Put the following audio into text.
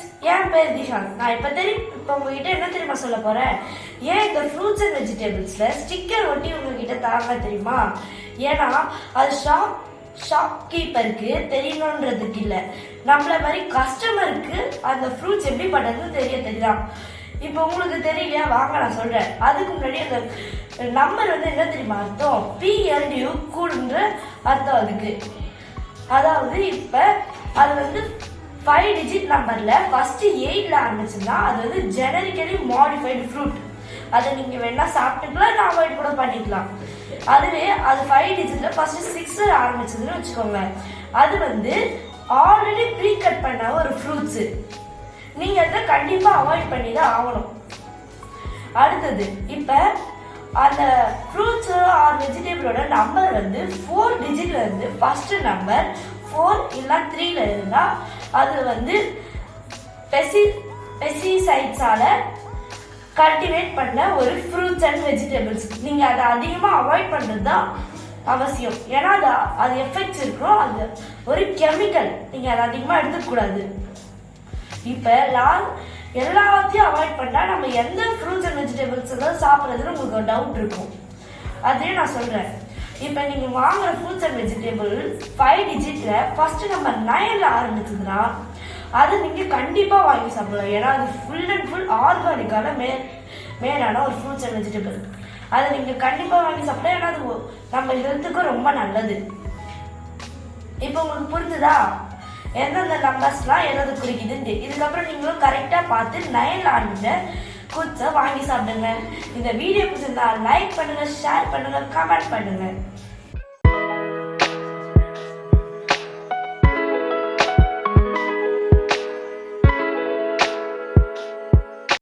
Channel நான் இப்போ தெரியும் இப்போ உங்ககிட்ட என்ன தெரியுமா சொல்ல போறேன் ஏன் இந்த ஃப்ரூட்ஸ் அண்ட் வெஜிடபிள்ஸில் ஸ்டிக்கர் ஒட்டி உங்ககிட்ட தராங்க தெரியுமா? ஏன்னா அது ஷாப் ஷாப் கீப்பருக்கு தெரியணுன்றதுக்கு இல்லை. நம்மள மாதிரி கஸ்டமருக்கு அந்த ஃப்ரூட்ஸ் எப்படி பண்ணுறதுன்னு தெரிய தெரியலாம் இப்போ உங்களுக்கு தெரியலையா? வாங்க நான் சொல்கிறேன் அதுக்கு முன்னாடி அந்த நம்பர் வந்து என்ன தெரியுமா அர்த்தம்? பிஎல்டியூ கூடுன்ற அர்த்தம் அதுக்கு. அதாவது இப்போ அது வந்து ஃபைவ் டிஜிட் நம்பர்ல ஃபர்ஸ்ட் எயிட்ல ஆரம்பிச்சுன்னா அது வந்து ஜெனரிக்கலி மாடிஃபைடு ஃப்ரூட் அதை நீங்க வேணா சாப்பிட்டுக்கலாம் இல்லை அவாய்ட் கூட பண்ணிக்கலாம். அதுவே அது ஃபைவ் டிஜிட்ல ஃபர்ஸ்ட் சிக்ஸ்ல ஆரம்பிச்சதுன்னு வச்சுக்கோங்க அது வந்து ஆல்ரெடி ப்ரீ கட் பண்ண ஒரு ஃப்ரூட்ஸ் நீங்க அதை கண்டிப்பா அவாய்ட் பண்ணி தான் ஆகணும். அடுத்தது இப்போ அந்த ஃப்ரூட்ஸ் ஆர் வெஜிடபிளோட நம்பர் வந்து ஃபோர் டிஜிட்ல இருந்து ஃபர்ஸ்ட் நம்பர் ஃபோர் இல்லை த்ரீல இருந்தால் அது வந்து பெசி பெசிசைட்ஸால கல்டிவேட் பண்ண ஒரு ஃப்ரூட்ஸ் அண்ட் வெஜிடபிள்ஸ் நீங்க அதை அதிகமா அவாய்ட் பண்றது தான் அவசியம். ஏன்னா அது அது எஃபெக்ட்ஸ் இருக்கும் அது ஒரு கெமிக்கல் நீங்க அதை அதிகமா எடுத்துக்கூடாது இப்ப லால் எல்லாத்தையும் அவாய்ட் பண்ணா நம்ம எந்த ஃப்ரூட்ஸ் அண்ட் வெஜிடபிள்ஸ் எல்லாம் சாப்பிட்றதுன்னு உங்களுக்கு டவுட் இருக்கும். அதையும் நான் சொல்றேன். இப்போ நீங்கள் வாங்குற ஃப்ரூட்ஸ் அண்ட் வெஜிடபிள் ஃபைவ் டிஜிட்டில் ஃபர்ஸ்ட் நம்பர் நைனில் ஆரம்பிச்சதுன்னா அது நீங்கள் கண்டிப்பாக வாங்கி சாப்பிடலாம். ஏன்னா அது ஃபுல் அண்ட் ஃபுல் ஆர்கானிக்கான மே மேலான ஒரு ஃப்ரூட்ஸ் அண்ட் வெஜிடபிள் அதை நீங்கள் கண்டிப்பாக வாங்கி சாப்பிட்டா ஏன்னா அது நம்ம ஹெல்த்துக்கு ரொம்ப நல்லது. இப்போ உங்களுக்கு புரிஞ்சுதா? எந்தெந்த நம்பர்ஸ்லாம் எதாவது குறிக்குதுன்ட்டு. இதுக்கப்புறம் நீங்களும் கரெக்டாக பார்த்து நயன் ஆண்டுல குச்சை வாங்கி சாப்பிடுங்க. இந்த வீடியோ பிடிச்சிருந்தா லைக் பண்ணுங்கள் ஷேர் பண்ணுங்கள் கமெண்ட் பண்ணுங்கள்